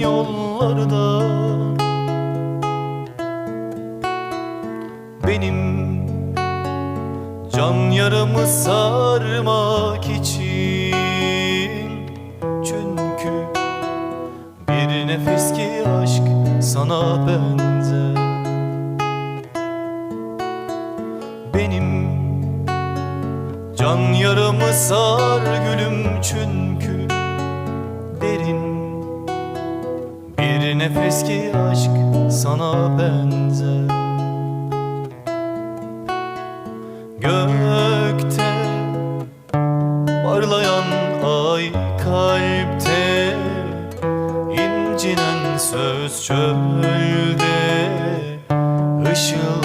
yollarda. Benim can yaramı sarmak için. Çünkü bir nefes ki aşk sana benzer. Benim can yaramı sar gülüm çünkü bir nefes ki aşk sana benzer. Gökte parlayan ay kalpte incinen söz çölde ışıl